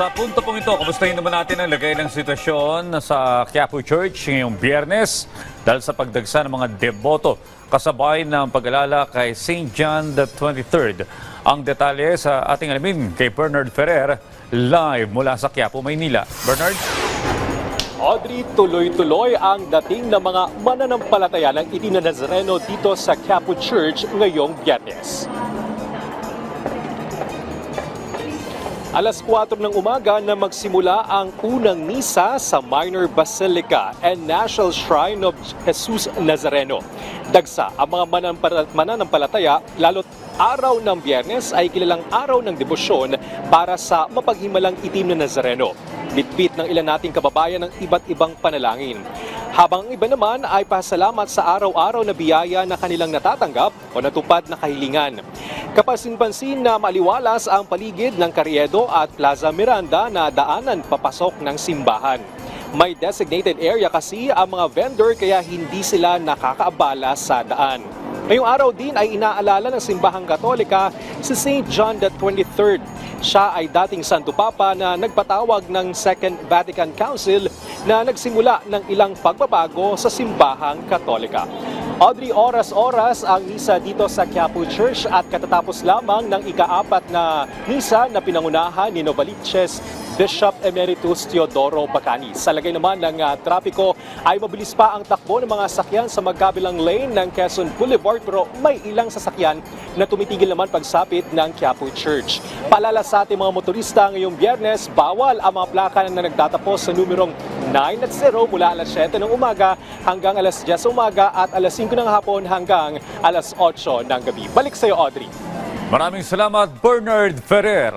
Sa punto pong ito, kumustahin naman natin ang lagay ng sitwasyon sa Quiapo Church ngayong biyernes dahil sa pagdagsa ng mga deboto kasabay ng pag-alala kay St. John the 23rd. Ang detalye sa ating alamin kay Bernard Ferrer live mula sa Quiapo, Maynila. Bernard? Audrey, tuloy-tuloy ang dating ng mga mananampalataya ng itinanazareno dito sa Quiapo Church ngayong biyernes. Alas 4 ng umaga na magsimula ang unang misa sa Minor Basilica and National Shrine of Jesus Nazareno. Dagsa ang mga mananampala- mananampalataya, lalo't araw ng biyernes ay kilalang araw ng debosyon para sa mapaghimalang itim na Nazareno. Bitbit ng ilan nating kababayan ng iba't ibang panalangin. Habang ang iba naman ay pasalamat sa araw-araw na biyaya na kanilang natatanggap o natupad na kahilingan. Kapansin-pansin na maliwalas ang paligid ng Carriedo at Plaza Miranda na daanan papasok ng simbahan. May designated area kasi ang mga vendor kaya hindi sila nakakaabala sa daan. Ngayong araw din ay inaalala ng simbahang katolika si St. John the 23rd. Siya ay dating Santo Papa na nagpatawag ng Second Vatican Council na nagsimula ng ilang pagbabago sa simbahang katolika. Audrey, oras-oras ang misa dito sa Quiapo Church at katatapos lamang ng ikaapat na misa na pinangunahan ni Novaliches Bishop Emeritus Teodoro Bacani. Sa lagay naman ng ah, trapiko ay mabilis pa ang takbo ng mga sakyan sa magkabilang lane ng Quezon Boulevard pero may ilang sasakyan na tumitigil naman pagsapit ng Quiapo Church. Paalala sa ating mga motorista ngayong biyernes, bawal ang mga plaka na nagtatapos sa numerong 9 at 0 mula alas 7 ng umaga hanggang alas 10 ng umaga at alas 5 ng hapon hanggang alas 8 ng gabi. Balik sa iyo, Audrey. Maraming salamat, Bernard Ferrer.